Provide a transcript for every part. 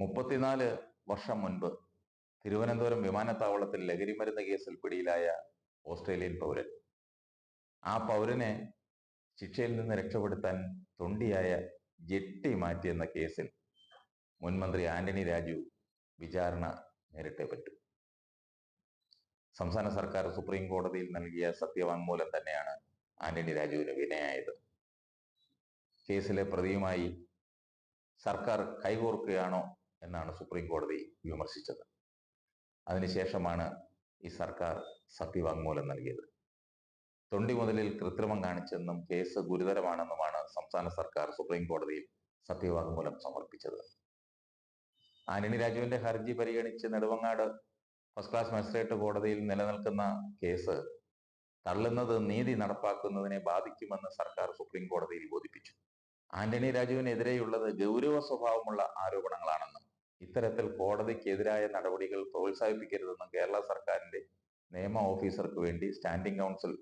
മുപ്പത്തിനാല് വർഷം മുൻപ് തിരുവനന്തപുരം വിമാനത്താവളത്തിൽ ലഹരിമരുന്ന് കേസിൽ പിടിയിലായ ഓസ്ട്രേലിയൻ പൗരൻ. ആ പൗരനെ ശിക്ഷയിൽ നിന്ന് രക്ഷപ്പെടുത്താൻ തൊണ്ടിയായ ജെട്ടി മാറ്റിയെന്ന കേസിൽ മുൻമന്ത്രി ആന്റണി രാജു വിചാരണ നേരിട്ടേ പറ്റൂ. സംസ്ഥാന സർക്കാർ സുപ്രീം കോടതിയിൽ നൽകിയ സത്യവാങ്മൂലം തന്നെയാണ് ആന്റണി രാജുവിന് വിനയായത്. കേസിലെ പ്രതിയുമായി സർക്കാർ കൈകോർക്കുകയാണോ എന്നാണ് സുപ്രീം കോടതി വിമർശിച്ചത്. അതിനുശേഷമാണ് ഈ സർക്കാർ സത്യവാങ്മൂലം നൽകിയത്. തൊണ്ടി മുതലിൽ കൃത്രിമം കാണിച്ചെന്നും കേസ് ഗുരുതരമാണെന്നുമാണ് സംസ്ഥാന സർക്കാർ സുപ്രീം കോടതിയിൽ സത്യവാങ്മൂലം സമർപ്പിച്ചത്. ആന്റണി രാജുവിന്റെ ഹർജി പരിഗണിച്ച് നെടുവങ്ങാട് ഫസ്റ്റ് ക്ലാസ് മജിസ്ട്രേറ്റ് കോടതിയിൽ നിലനിൽക്കുന്ന കേസ് തള്ളുന്നത് നീതി നടപ്പാക്കുന്നതിനെ ബാധിക്കുമെന്ന് സർക്കാർ സുപ്രീം കോടതിയിൽ ബോധിപ്പിച്ചു. ആന്റണി രാജുവിനെതിരെയുള്ളത് ഗൗരവ സ്വഭാവമുള്ള ആരോപണങ്ങളാണെന്നും ഇത്തരത്തിൽ കോടതിക്കെതിരായ നടപടികൾ പ്രോത്സാഹിപ്പിക്കരുതെന്നും കേരള സർക്കാരിന്റെ നിയമ ഓഫീസർക്ക് വേണ്ടി സ്റ്റാൻഡിംഗ് കൗൺസിൽ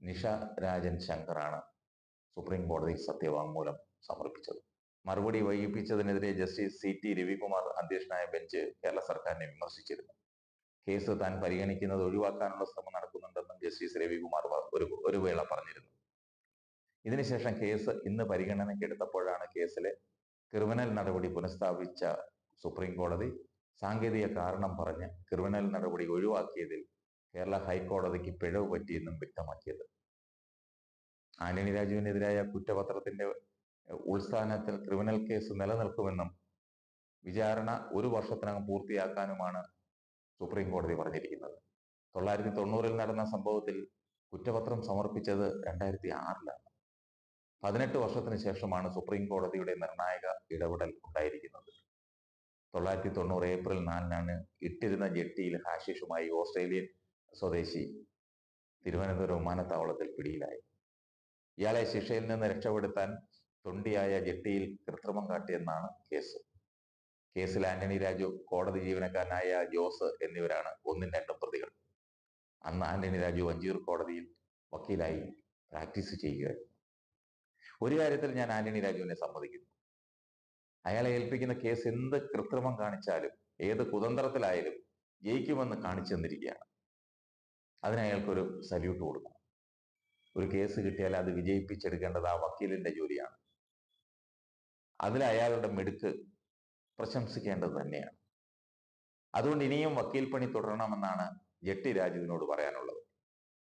നിഷ രാജൻ ശങ്കറാണ് സുപ്രീം കോടതിയിൽ സത്യവാങ്മൂലം സമർപ്പിച്ചത്. മറുപടി വൈകിപ്പിച്ചതിനെതിരെ ജസ്റ്റിസ് സി ടി രവികുമാർ അധ്യക്ഷനായ ബെഞ്ച് കേരള സർക്കാരിനെ വിമർശിച്ചിരുന്നു. കേസ് താൻ പരിഗണിക്കുന്നത് ഒഴിവാക്കാനുള്ള ശ്രമം നടക്കുന്നുണ്ടെന്നും ജസ്റ്റിസ് രവികുമാർ ഒരു ഒരു വേള പറഞ്ഞിരുന്നു. ഇതിനുശേഷം കേസ് ഇന്ന് പരിഗണനയ്ക്ക് എടുത്തപ്പോഴാണ് കേസിലെ ക്രിമിനൽ നടപടി പുനഃസ്ഥാപിച്ച സുപ്രീം കോടതി സാങ്കേതിക കാരണം പറഞ്ഞ് ക്രിമിനൽ നടപടി ഒഴിവാക്കിയതിൽ കേരള ഹൈക്കോടതിക്ക് പിഴവ് പറ്റിയെന്നും വ്യക്തമാക്കിയത്. ആന്റണി രാജുവിനെതിരായ കുറ്റപത്രത്തിന്റെ ഉൾസ്ഥാനത്തിൽ ക്രിമിനൽ കേസ് നിലനിൽക്കുമെന്നും വിചാരണ ഒരു വർഷത്തിനകം പൂർത്തിയാക്കാനുമാണ് സുപ്രീം കോടതി പറഞ്ഞിരിക്കുന്നത്. തൊള്ളായിരത്തി തൊണ്ണൂറിൽ നടന്ന സംഭവത്തിൽ കുറ്റപത്രം സമർപ്പിച്ചത് രണ്ടായിരത്തി ആറിലാണ് പതിനെട്ട് വർഷത്തിന് ശേഷമാണ് സുപ്രീം കോടതിയുടെ നിർണായക ഇടപെടൽ ഉണ്ടായിരിക്കുന്നത്. തൊള്ളായിരത്തി തൊണ്ണൂറ് ഏപ്രിൽ നാലിനാണ് ഇട്ടിരുന്ന ജെട്ടിയിൽ ഹാഷിഷുമായി ഓസ്ട്രേലിയൻ സ്വദേശി തിരുവനന്തപുരം വിമാനത്താവളത്തിൽ പിടിയിലായി. ഇയാളെ ശിക്ഷയിൽ നിന്ന് രക്ഷപ്പെടുത്താൻ തൊണ്ടിയായ ജെട്ടിയിൽ കൃത്രിമം കാട്ടിയെന്നാണ് കേസ്. കേസിൽ ആന്റണി രാജു കോടതി ജീവനക്കാരനായ ജോസ് എന്നിവരാണ് ഒന്നും രണ്ടും പ്രതികൾ. അന്ന് ആന്റണി രാജു വഞ്ചിയൂർ കോടതിയിൽ വക്കീലായി പ്രാക്ടീസ് ചെയ്യുകയായിരുന്നു. ഒരു കാര്യത്തിൽ ഞാൻ ആന്റണി രാജുവിനെ സമ്മതിക്കുന്നു. അയാളെ ഏൽപ്പിക്കുന്ന കേസ് എന്ത് കൃത്രിമം കാണിച്ചാലും ഏത് കുതന്ത്രത്തിലായാലും ജയിക്കുമെന്ന് കാണിച്ചു തന്നിരിക്കുകയാണ്. അതിന് അയാൾക്കൊരു സല്യൂട്ട് കൊടുക്കണം. ഒരു കേസ് കിട്ടിയാൽ അത് വിജയിപ്പിച്ചെടുക്കേണ്ടത് ആ വക്കീലിന്റെ ജോലിയാണ്. അതിൽ അയാളുടെ മിടുക്ക് പ്രശംസിക്കേണ്ടത് തന്നെയാണ്. അതുകൊണ്ട് ഇനിയും വക്കീൽ പണി തുടരണമെന്നാണ് ജെട്ടി രാജുവിനോട് പറയാനുള്ളത്.